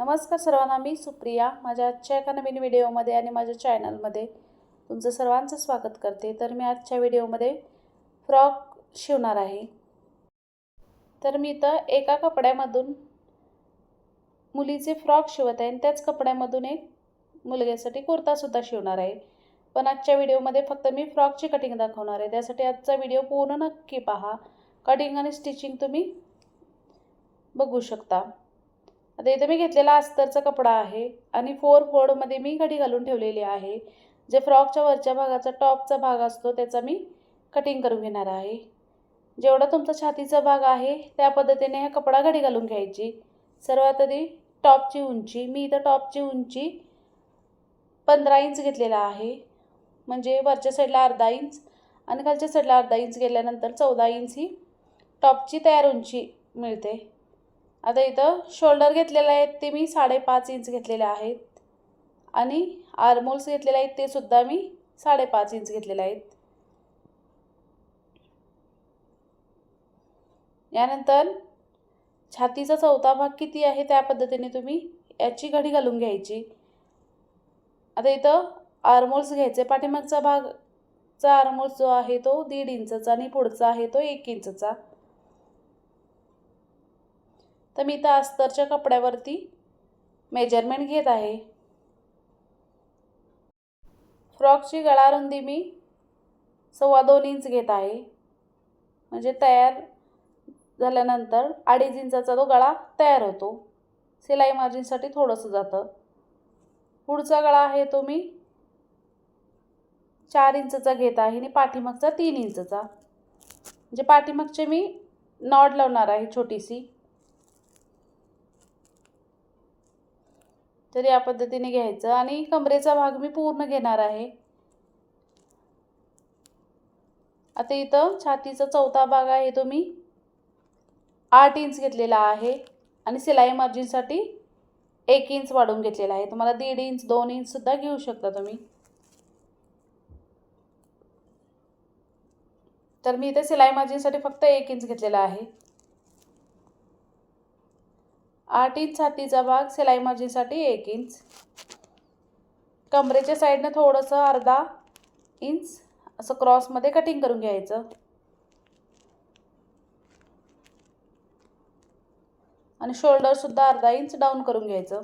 नमस्कार सर्वांना मी सुप्रिया. माझ्या आजच्या एका नवीन व्हिडिओमध्ये आणि माझ्या चॅनलमध्ये तुमचं सर्वांचं स्वागत करते. तर मी आजच्या व्हिडिओमध्ये फ्रॉक शिवणार आहे. तर मी इथं एका कपड्यामधून मुलीचे फ्रॉक शिवत आहे आणि त्याच कपड्यामधून एक मुलग्यासाठी कुर्तासुद्धा शिवणार आहे. पण आजच्या व्हिडिओमध्ये फक्त मी फ्रॉकची कटिंग दाखवणार आहे. त्यासाठी आजचा व्हिडिओ पूर्ण नक्की पहा. कटिंग आणि स्टिचिंग तुम्ही बघू शकता. आता इथे मी घेतलेला अस्तरचा कपडा आहे आणि फोर फोडमध्ये मी घडी घालून ठेवलेली आहे. जे फ्रॉकच्या वरच्या भागाचा टॉपचा भाग असतो त्याचा मी कटिंग करून घेणार आहे. जेवढा तुमचा छातीचा भाग आहे त्या पद्धतीने हा कपडा घडी घालून घ्यायची. सर्वात आधी टॉपची उंची मी इथं टॉपची उंची पंधरा इंच घेतलेला आहे. म्हणजे वरच्या साईडला अर्धा इंच आणि खालच्या साईडला अर्धा इंच गेल्यानंतर चौदा इंच ही टॉपची तयार उंची मिळते. आता इथं शोल्डर घेतलेले आहेत ते मी साडेपाच इंच घेतलेले आहेत. आणि आर्मोल्स घेतलेले आहेत ते सुद्धा मी साडेपाच इंच घेतलेले आहेत. यानंतर छातीचा चौथा भाग किती आहे त्या पद्धतीने तुम्ही याची घडी घालून घ्यायची. आता इथं आर्मोल्स घ्यायचे. पाठीमागचा भागचा आर्मोल्स जो आहे तो दीड इंचचा आणि पुढचा आहे तो एक इंचचा तर मी त्या अस्तरच्या कपड्यावरती मेजरमेंट घेत आहे. फ्रॉकची गळारुंदी मी सव्वा दोन इंच घेत आहे. म्हणजे तयार झाल्यानंतर अडीच इंचाचा तो गळा तयार होतो. सिलाई मार्जिनसाठी थोडंसं जातं. पुढचा गळा आहे तो मी चार इंचचा घेत आहे आणि पाठीमागचा तीन इंचचा. म्हणजे पाठीमागचे मी नॉड लावणार आहे छोटीशी. तर या पद्धतीने घ्यायचं आणि कमरेचा भाग मी पूर्ण घेणार आहे. आता इथं छातीचा चौथा भाग आहे तो मी आठ इंच घेतलेला आहे आणि सिलाई मार्जिनसाठी एक इंच वाढवून घेतलेला आहे. तुम्हाला दीड इंच दोन इंचसुद्धा घेऊ शकता तुम्ही. तर मी इथे सिलाई मार्जिनसाठी फक्त एक इंच घेतलेला आहे. आठ इंच छातीचा भाग सिलाई मार्जिनसाठी एक इंच कमरेच्या साईडनं थोडंसं अर्धा इंच असं क्रॉसमध्ये कटिंग करून घ्यायचं. आणि शोल्डरसुद्धा अर्धा इंच डाऊन करून घ्यायचं.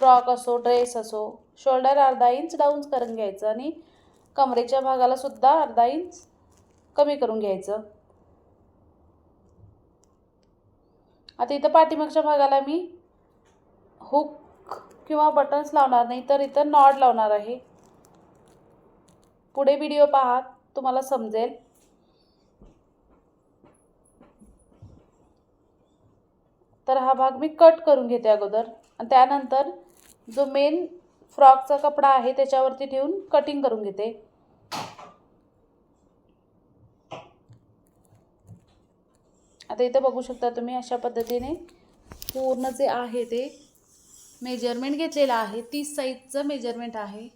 फ्रॉक असो ड्रेस असो शोल्डर अर्धा इंच डाऊन करून घ्यायचं आणि कमरेच्या भागाला सुद्धा अर्धा इंच कमी करून घ्यायचं. आता इथं पाठीमागच्या भागाला मी हुक किंवा बटन्स लावणार नाही तर इथं नॉड लावणार आहे. पुढे व्हिडिओ पहा तुम्हाला समजेल. तर हा भाग मी कट करून घेते अगोदर. आणि त्यानंतर जो मेन फ्रॉकचा कपडा आहे त्याच्यावरती ठेवून कटिंग करून घेते. आता इथं बघू शकता तुम्ही अशा पद्धतीने पूर्ण जे आहे ते मेजरमेंट घेतलेलं आहे. तीस साईजचं मेजरमेंट आहे.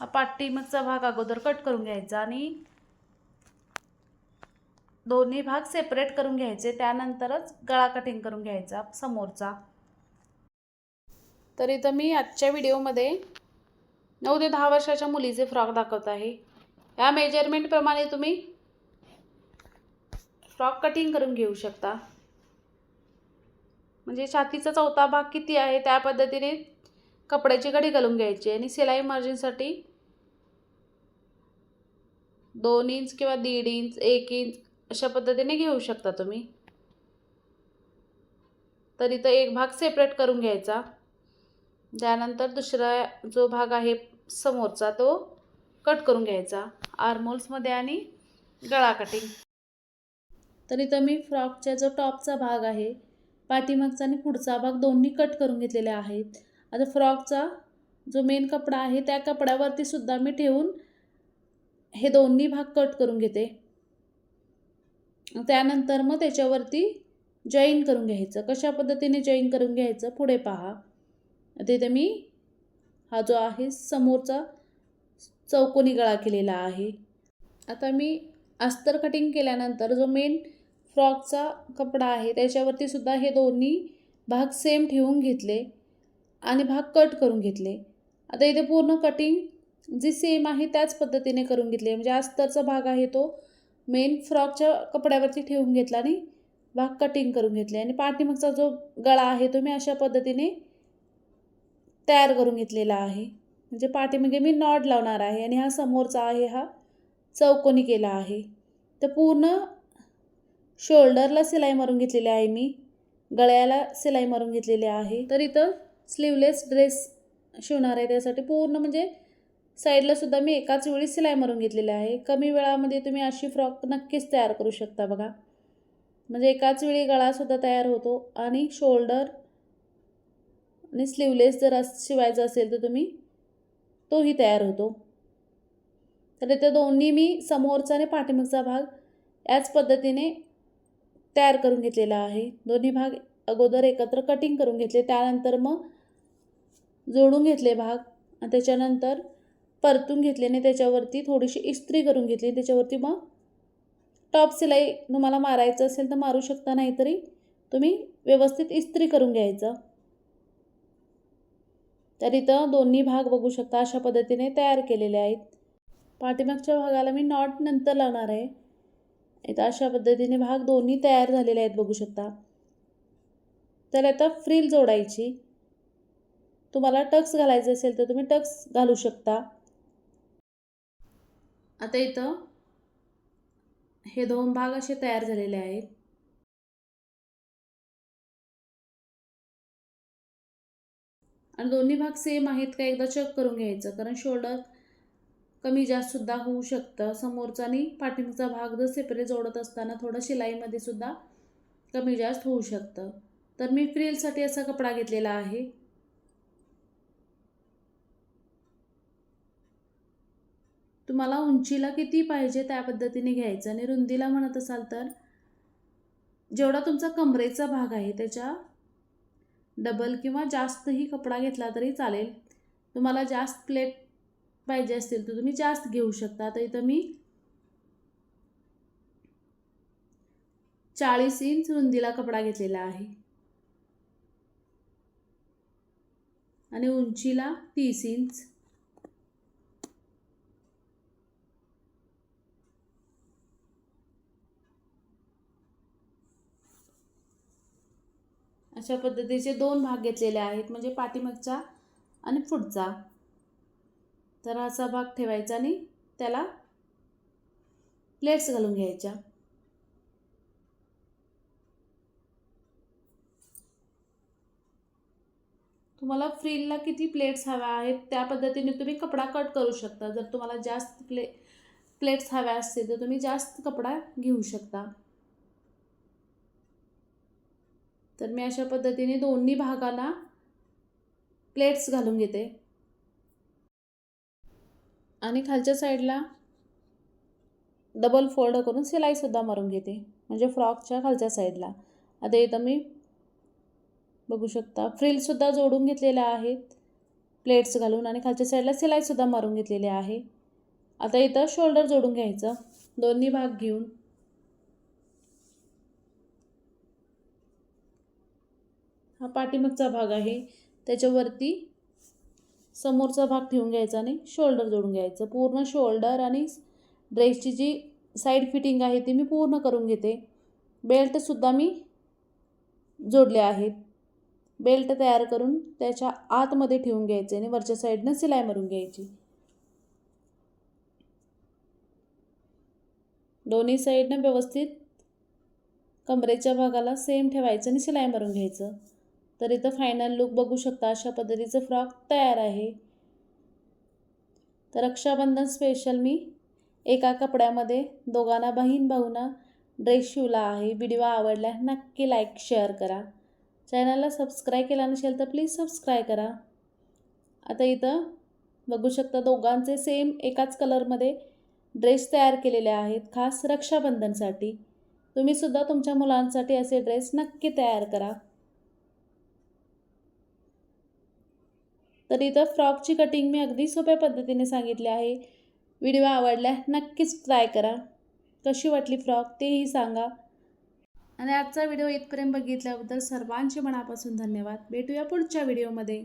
हा पाठीमागचा भाग अगोदर कट करून घ्यायचा आणि दोन्ही भाग सेपरेट करून घ्यायचे. त्यानंतरच गळा कटिंग करून घ्यायचा समोरचा. तर इथं मी आजच्या व्हिडिओमध्ये नऊ ते दहा वर्षाच्या मुलीचे फ्रॉक दाखवत आहे. या मेजरमेंटप्रमाणे तुम्ही फ्रॉक कटिंग करून घेऊ शकता. म्हणजे छातीचा चौथा भाग किती आहे त्या पद्धतीने कपड्याची घडी घालून घ्यायची आणि सिलाई मार्जिनसाठी दोन इंच किंवा दीड इंच एक इंच अशा पद्धतीने घेऊ शकता तुम्ही. तर इथं एक भाग सेपरेट करून घ्यायचा. त्यानंतर दुसरा जो भाग आहे समोरचा तो कट करून घ्यायचा. आर्मोल्समध्ये आणि गळा कटिंग तर इथं मी फ्रॉकच्या जो टॉपचा भाग आहे पाठीमागचा आणि पुढचा भाग दोन्ही कट करून घेतलेले आहेत. आता फ्रॉकचा जो मेन कपडा आहे त्या कपड्यावरती सुद्धा मी ठेवून हे दोन्ही भाग कट करून घेते. त्यानंतर मग त्याच्यावरती जॉईन करून घ्यायचं. कशा पद्धतीने जॉईन करून घ्यायचं पुढे पहा. तिथे मी हा जो आहे समोरचा चौकोनी गळा केलेला आहे. आता मी अस्तर कटिंग केल्यानंतर जो मेन फ्रॉकचा कपडा आहे त्याच्यावरती सुद्धा हे दोन्ही भाग सेम ठेवून घेतले आणि भाग कट करून घेतले. आता इथे पूर्ण कटिंग जी सेम आहे त्याच पद्धतीने करून घेतली. म्हणजे अस्तरचा भाग आहे तो मेन फ्रॉकच्या कपड्यावरती ठेवून घेतला आणि भाग कटिंग करून घेतले. आणि पाठीमागचा जो गळा आहे तो मी अशा पद्धतीने तयार करून घेतलेला आहे. म्हणजे पाठीमागे मी नॉट लावणार आहे आणि हा समोरचा आहे हा चौकोनी केला आहे. तर पूर्ण शोल्डरला सिलाई मारून घेतलेली आहे मी. गळ्याला सिलाई मारून घेतलेली आहे. तर इथं स्लीवलेस ड्रेस शिवणार आहे. त्यासाठी पूर्ण म्हणजे साईडला सुद्धा मी एकाच वेळी सिलाई मारून घेतलेली आहे. कमी वेळामध्ये तुम्ही अशी फ्रॉक नक्कीच तयार करू शकता बघा. म्हणजे एकाच वेळी गळासुद्धा तयार होतो आणि शोल्डर आणि स्लीवलेस जर अस शिवायचं असेल तर तुम्ही तोही तयार होतो. तर त्या दोन्ही मी समोरचा आणि पाठीमागचा भाग याच पद्धतीने तयार करून घेतलेला आहे. दोन्ही भाग अगोदर एकत्र कटिंग करून घेतले. त्यानंतर मग जोडून घेतले भाग आणि त्याच्यानंतर परतून घेतले आणि त्याच्यावरती थोडीशी इस्त्री करून घेतली. त्याच्यावरती मग टॉप सिलाई तुम्हाला मारायचं असेल तर मारू शकता नाहीतरी तुम्ही व्यवस्थित इस्त्री करून घ्यायचं. तर इथं दोन्ही भाग बघू शकता अशा पद्धतीने तयार केलेले आहेत. पाठीमागच्या भागाला मी नॉट नंतर लावणार आहे. इथं अशा पद्धतीने भाग दोन्ही तयार झालेले आहेत बघू शकता. तर आता फ्रील जोडायची. तुम्हाला टक्स घालायचे असेल तर तुम्ही टक्स घालू शकता. आता इथं हे दोन भाग असे तयार झालेले आहेत. आणि दोन्ही भाग सेम आहेत का एकदा चेक करून घ्यायचं. कारण शोल्डर कमी जास्तसुद्धा होऊ शकतं. समोरचा आणि पाठीमागचा भाग जर सेपरेट जोडत असताना थोडं शिलाईमध्ये सुद्धा कमी जास्त होऊ शकतं. तर मी फ्रिलसाठी असा कपडा घेतलेला आहे. तुम्हाला उंचीला किती पाहिजे त्या पद्धतीने घ्यायचं. आणि रुंदीला म्हणत असाल तर जेवढा तुमचा कमरेचा भाग आहे त्याच्या डबल किंवा जास्तही कपडा घेतला तरी चालेल. तुम्हाला जास्त प्लेट पाहिजे असतील तर तुम्ही जास्त घेऊ शकता. तर इथं मी चाळीस इंच रुंदीला कपडा घेतलेला आहे. आणि उंचीला तीस इंच. अशा पद्धतीचे दोन भाग घेतलेले आहेत म्हणजे पाठीमागचा आणि पुढचा. तर असा भाग ठेवायचा आणि त्याला प्लेट्स घालून घ्यायच्या. तुम्हाला फ्रीलला किती प्लेट्स हव्या आहेत त्या पद्धतीने तुम्ही कपडा कट करू शकता. जर तुम्हाला जास्त प्ले प्लेट्स हव्या असतील तर तुम्ही जास्त कपडा घेऊ शकता. तर मी अशा पद्धतीने दोन्ही भागाला प्लेट्स घालून घेते. आणि खालच्या साईडला डबल फोल्ड करून सिलाईसुद्धा मारून घेते. म्हणजे फ्रॉकच्या खालच्या साईडला आता इथं मी बघू शकता फ्रिलसुद्धा जोडून घेतलेल्या आहेत. प्लेट्स घालून आणि खालच्या साईडला सिलाईसुद्धा मारून घेतलेली आहे. आता इथं शोल्डर जोडून घ्यायचं. दोन्ही भाग घेऊन हा पाठीमागचा भाग आहे. त्याच्यावरती समोरचा भाग ठेवून घ्यायचा आणि शोल्डर जोडून घ्यायचं. पूर्ण शोल्डर आणि ड्रेसची जी साईड फिटिंग आहे ती मी पूर्ण करून घेते. बेल्टसुद्धा मी जोडले आहेत. बेल्ट तयार करून त्याच्या आतमध्ये ठेवून घ्यायचे आणि वरच्या साईडनं सिलाई मारून घ्यायची. दोन्ही साईडनं व्यवस्थित कमरेच्या भागाला सेम ठेवायचं आणि सिलाई मारून घ्यायचं. तर इथं फायनल लुक बघू शकता अशा पद्धतीचं फ्रॉक तयार आहे. तर रक्षाबंधन स्पेशल मी एका कपड्यामध्ये दोघांना बहीण भाऊना ड्रेस शिवला आहे. व्हिडिओ आवडला नक्की लाईक शेअर करा. चॅनलला सबस्क्राईब केला नसेल तर प्लीज सबस्क्राईब करा. आता इथं बघू शकता दोघांचे सेम एकाच कलरमध्ये ड्रेस तयार केलेले आहेत खास रक्षाबंधनसाठी. तुम्हीसुद्धा तुमच्या मुलांसाठी असे ड्रेस नक्की तयार करा. तर इथं फ्रॉकची कटिंग मी अगदी सोप्या पद्धतीने सांगितली आहे. व्हिडिओ आवडल्या नक्कीच ट्राय करा. कशी वाटली फ्रॉक तेही सांगा. आणि आजचा व्हिडिओ इथपर्यंत बघितल्याबद्दल सर्वांचे मनापासून धन्यवाद. भेटूया पुढच्या व्हिडिओमध्ये.